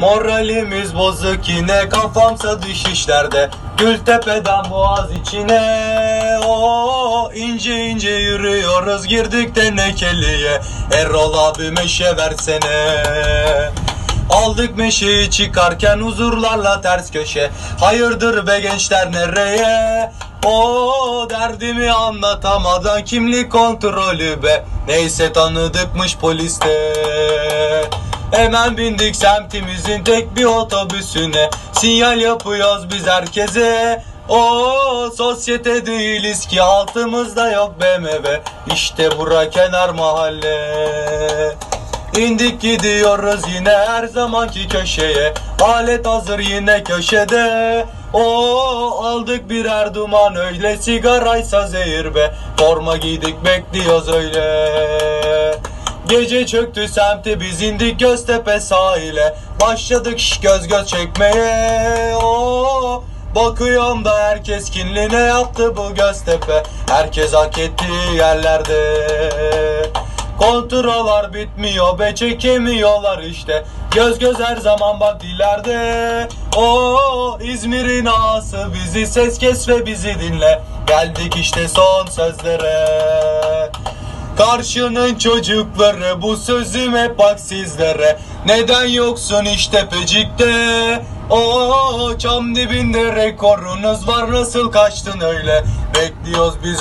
Moralimiz bozuk yine kafamsa dış işlerde. Gültepe'den boğaz içine o ince ince yürüyoruz girdik tenekeliye Erol abi meşe versene. Aldık meşeyi çıkarken huzurlarla ters köşe. Hayırdır be gençler nereye? O derdimi anlatamadan kimlik kontrolü be. Neyse tanıdıkmış poliste Hemen bindik semtimizin tek bir otobüsüne. Sinyal yapıyoruz biz herkese. O sosyete değiliz ki altımızda yok BMW İşte bura kenar mahalle. İndik gidiyoruz yine her zamanki köşeye. Alet hazır yine köşede. O aldık birer duman öyle sigaraysa zehir be. Forma giydik bekliyoruz öyle Gece çöktü semti biz indik Göztepe sahile. Başladık şş göz göz çekmeye. O Bakıyorum da herkes kinli ne yaptı bu Göztepe. Herkes hak ettiği yerlerde. Kontrollar bitmiyor be çekemiyorlar işte. Göz göz her zaman bak dilerde O İzmir'in ağası bizi ses kes ve bizi dinle. Geldik işte son sözlere Karşının çocukları bu sözüm hep bak sizlere. Neden yoksun işte pecikte? O çam dibinde rekorunuz var nasıl kaçtın öyle? Bekliyoruz bizi